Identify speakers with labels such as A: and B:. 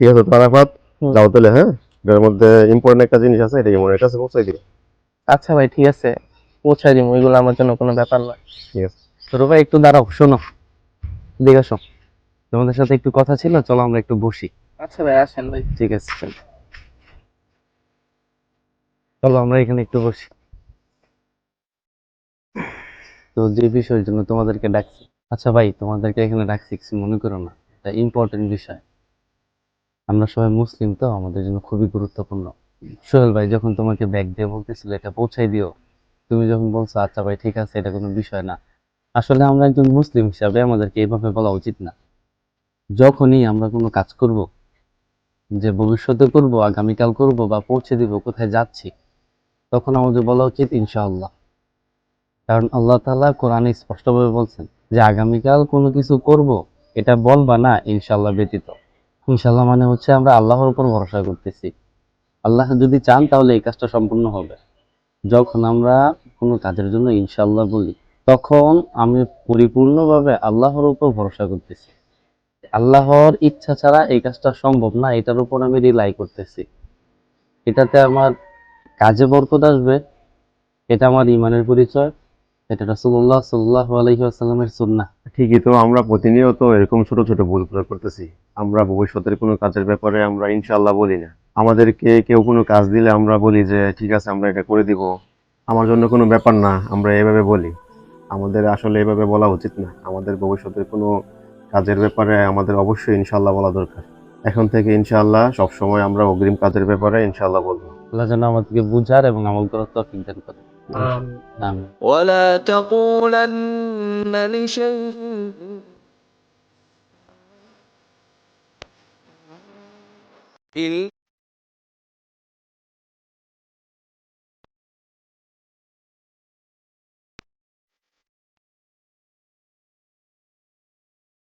A: ঠিক আছে তারাফাত
B: হুম।
A: যাও তাহলে হ্যাঁ? এটার মধ্যে ইম্পর্টেন্ট একটা জিনিস আছে এটা ইমনের কাছে পৌঁছাই দিবে।
B: আচ্ছা ভাই ঠিক আছে পৌঁছাই দিব এগুলো আমার জন্য কোনো ব্যাপার নয়।
A: ঠিক আছে।
C: ছোট ভাই একটু দাঁড়াও শোনো দেখে আসো। তোমাদের সাথে একটু কথা ছিল চলো আমরা একটু বসি।
B: আচ্ছা ভাই আসেন ভাই।
C: ঠিক আছে চলো। চলো আমরা এখানে একটু বসি। তো যে বিষয়ের জন্য তোমাদেরকে ডাকছি আচ্ছা ভাই তোমাদেরকে এখানে ডাকছি কিছু মনে করো না এটা ইম্পর্টেন্ট বিষয়। আমরা সবাই মুসলিম তো, আমাদের জন্য খুবই গুরুত্বপূর্ণ। সোহেল ভাই, যখন তোমাকে ব্যাগ দিয়ে বলতেছিল, এটা পৌঁছাই দিও। তুমি যখন বলছো আচ্ছা ভাই, ঠিক আছে, এটা কোনো বিষয় না। আসলে আমরা একজন মুসলিম হিসাবে আমাদেরকে এইভাবে বলা উচিত না। যখনই আমরা কোনো কাজ করব, যে ভবিষ্যতে করব, আগামীকাল করব বা পৌঁছে দিব, কোথায় যাচ্ছি, তখন আমাদের বলা উচিত ইনশাআল্লাহ। কারণ আল্লাহ তাআলা কোরআনে স্পষ্টভাবে বলছেন যে, আগামীকাল কোনো কিছু করব, এটা বলবা না, ইনশাআল্লাহ ব্যতীত। ইনশাআল্লাহ মানে হচ্ছে আমরা আল্লাহর উপর ভরসা করতেছি। আল্লাহ যদি চান তাহলে এই কাজটা সম্পূর্ণ হবে। যখন আমরা কোনো কাজের জন্য ইনশাল্লাহ বলি, তখন আমি পরিপূর্ণভাবে আল্লাহর উপর ভরসা করতেছি। আল্লাহর ইচ্ছা ছাড়া এই কাজটা সম্ভব না, এটার উপর আমি রিলাই করতেছি। এটাতে আমার কাজে বরকত আসবে, এটা আমার ইমানের পরিচয়, এটা রাসূলুল্লাহ সাল্লাল্লাহু আলাইহি ওয়াসাল্লামের সুন্নাহ।
A: ঠিকই তো আমরা প্রতিনিয়ত এরকম ছোট ছোট ভুল করে করতেছি। আমরা ভবিষ্যতের কোনো কাজের ব্যাপারে আমরা ইনশাল্লাহ বলি না। আমাদেরকে কেউ কোনো কাজ দিলে আমরা বলি যে, ঠিক আছে, আমরা এটা করে দিব। আমার জন্য কোনো ব্যাপার না, আমরা এভাবে বলি। আমাদের আসলে এভাবে বলা উচিত না। আমাদের ভবিষ্যতের কোনো কাজের ব্যাপারে আমাদের অবশ্যই ইনশাল্লাহ বলা দরকার। এখন থেকে ইনশাল্লাহ সবসময় আমরা অগ্রিম কাজের ব্যাপারে ইনশাল্লাহ বলব।
C: আল্লাহ যেন আমাদেরকে বুঝার এবং আমল করার তৌফিক দান করে। آمين
D: ولا تقولن لشيء